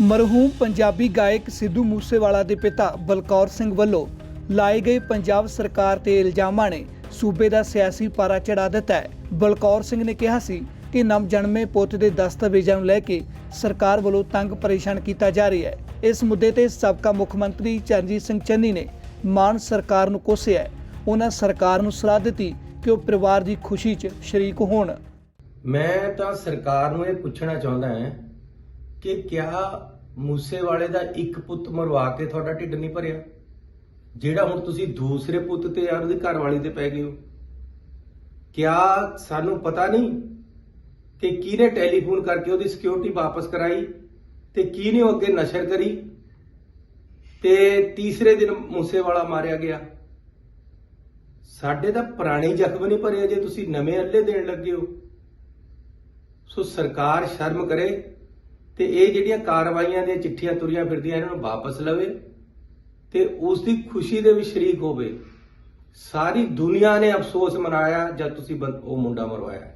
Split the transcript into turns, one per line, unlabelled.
ਮਰਹੂਮ ਪੰਜਾਬੀ ਗਾਇਕ ਸਿੱਧੂ ਮੂਸੇਵਾਲਾ ਦੇ ਪਿਤਾ ਬਲਕੌਰ ਸਿੰਘ ਵੱਲੋਂ ਲਾਏ ਗਏ ਪੰਜਾਬ ਸਰਕਾਰ ਤੇ ਇਲਜ਼ਾਮਾਂ ਨੇ ਸੂਬੇ ਦਾ ਸਿਆਸੀ ਪਾਰਾ ਚੜਾ ਦਿੱਤਾ ਹੈ। ਬਲਕੌਰ ਸਿੰਘ ਨੇ ਕਿਹਾ ਸੀ ਕਿ ਨਵਜਨਮੇ ਪੁੱਤ ਦੇ ਦਸਤਾਵੇਜ਼ਾਂ ਨੂੰ ਲੈ ਕੇ ਸਰਕਾਰ ਵੱਲੋਂ ਤੰਗ ਪਰੇਸ਼ਾਨ ਕੀਤਾ ਜਾ ਰਿਹਾ ਹੈ। ਇਸ ਮੁੱਦੇ ਤੇ ਸਾਬਕਾ ਮੁੱਖ ਮੰਤਰੀ ਚਰਨਜੀਤ ਸਿੰਘ ਚੰਨੀ ਨੇ ਮਾਨ ਸਰਕਾਰ ਨੂੰ ਕੋਸਿਆ ਹੈ। ਉਹਨਾਂ ਸਰਕਾਰ ਨੂੰ ਸਲਾਹ ਦਿੱਤੀ ਕਿ ਉਹ ਪਰਿਵਾਰ ਦੀ ਖੁਸ਼ੀ 'ਚ ਸ਼ਰੀਕ ਹੋਣ।
ਮੈਂ ਤਾਂ ਸਰਕਾਰ ਨੂੰ ਇਹ ਪੁੱਛਣਾ ਚਾਹੁੰਦਾ ਹਾਂ ਕਿ ਕਿਆ ਮੂਸੇਵਾਲੇ ਦਾ ਇੱਕ ਪੁੱਤ ਮਰਵਾ ਕੇ ਤੁਹਾਡਾ ਢਿੱਡ ਨਹੀਂ ਭਰਿਆ? ਜਿਹੜਾ ਹੁਣ ਤੁਸੀਂ ਦੂਸਰੇ ਪੁੱਤ ਤੇ ਯਾਰ ਉਹਦੀ ਘਰਵਾਲੀ ਤੇ ਪੈ ਗਏ ਹੋ? ਕਿਆ ਸਾਨੂੰ ਪਤਾ ਨਹੀਂ ਕਿ ਕਿਹਨੇ ਟੈਲੀਫੋਨ ਕਰਕੇ ਉਹਦੀ ਸਿਕਿਉਰਿਟੀ ਵਾਪਸ ਕਰਾਈ ਤੇ ਕਿਹਨੇ ਉਹ ਅੱਗੇ ਨਸ਼ਰ ਕਰੀ ਤੇ ਤੀਸਰੇ ਦਿਨ ਮੂਸੇਵਾਲਾ ਮਾਰਿਆ ਗਿਆ? ਸਾਡੇ ਤਾਂ ਪੁਰਾਣੇ ਜ਼ਖਮ ਨਹੀਂ ਭਰੇ ਜੇ ਤੁਸੀਂ ਨਵੇਂ ਅੱਲੇ ਦੇਣ ਲੱਗੇ ਹੋ। ਸੋ ਸਰਕਾਰ ਸ਼ਰਮ ਕਰੇ ਤੇ ਇਹ ਜਿਹੜੀਆਂ ਕਾਰਵਾਈਆਂ ਦੀਆਂ ਚਿੱਠੀਆਂ ਤੁਰੀਆਂ ਫਿਰਦੀਆਂ, ਇਹਨਾਂ ਨੂੰ ਵਾਪਸ ਲਵੇ ਤੇ ਉਸ ਦੀ ਖੁਸ਼ੀ ਦੇ ਵਿੱਚ ਸ਼ਰੀਕ ਹੋਵੇ। ਸਾਰੀ ਦੁਨੀਆ ਨੇ ਅਫਸੋਸ ਮਨਾਇਆ ਜਦ ਤੁਸੀਂ ਬੰ- ਉਹ ਮੁੰਡਾ ਮਰਵਾਇਆ।